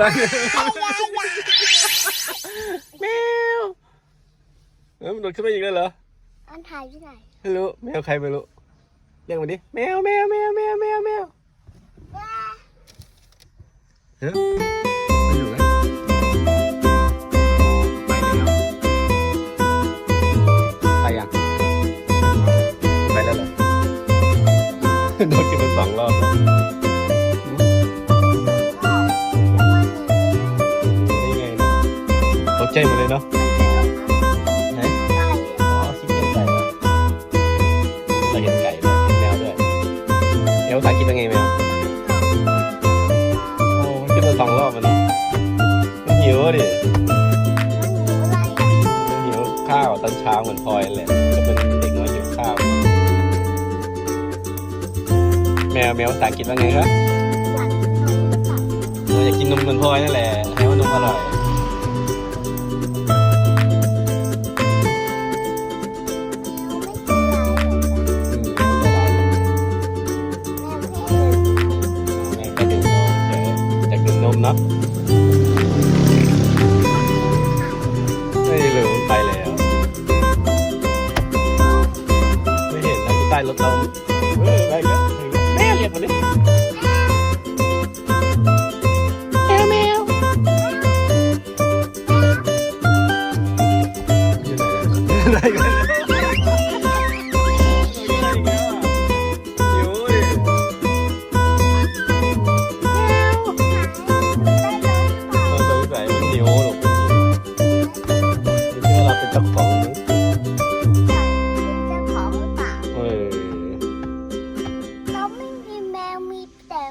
บ้างแมวเออมันโดดขึ้นมาอีกแล้วเหรออันถ่ายที่ไหนไม่รู้แมวใครไม่รู้เรียกมันดิแมวแมวแมวแมวแมวแมวเฮ้ยไม่อยู่ไหมไปแล้วไปยังไปแล้วเหรอโดดขึ้นมาสองรอบแล้ว หมดเลยเนาะไหนอ๋อคิดเห็นไก่เหรอเราเห็นไก่ด้วยเห็นแมวด้วยเอลภาษาอังกฤษเป็นไงแมวโอ้มันขึ้นมาสองรอบมันเนาะมันหิวอะดิมันหิวข้าวตอนเช้าเหมือนพลอยนั่นแหละก็เป็นเด็กน้อยหิวข้าว แมวแมวภาษาอังกฤษว่าไงครับเราอยากกินนมเหมือนพลอยนั่นแหละให้ว่านมอร่อย อยากดื่มนมเนาะไม่รู้ไปแล้ว ไม่เห็นนะที่ใต้รถเราเออไปแล้วแม่เรียกมันดิ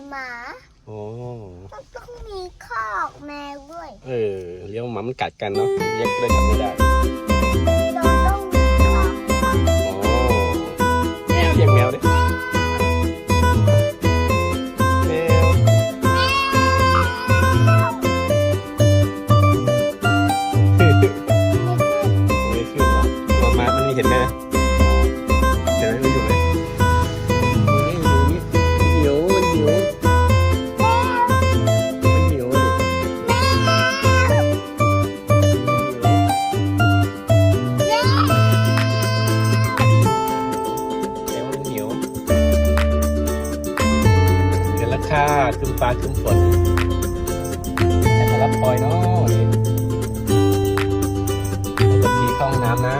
หมาโอ้เราต้องมีคอกแมวด้วย เออ เลี้ยงหมามันกัดกันเนาะเรียกได้จับไม่ได้ คาคึมฟ้าคึมฝนแต่มารับพลอยเนาะนี่กดทีเข้าห้องน้ำนะ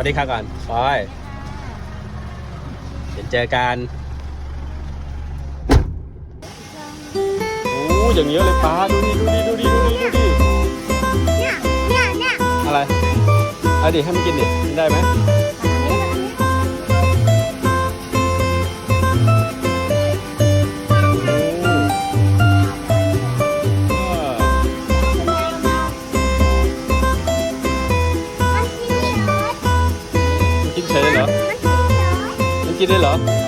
วัสดีครับก่อนปอยเดี๋ยวเจอกันโอ้อย่างเยอะเลยป้าดูดิดูดิดูดิดูดิดูดิเนี่ยเนี่ยเนี่ยอะไรเอาดิให้มันกินดิกินได้ไหม กินเลยเหรอมันกินเหรอมันกินได้เหรอ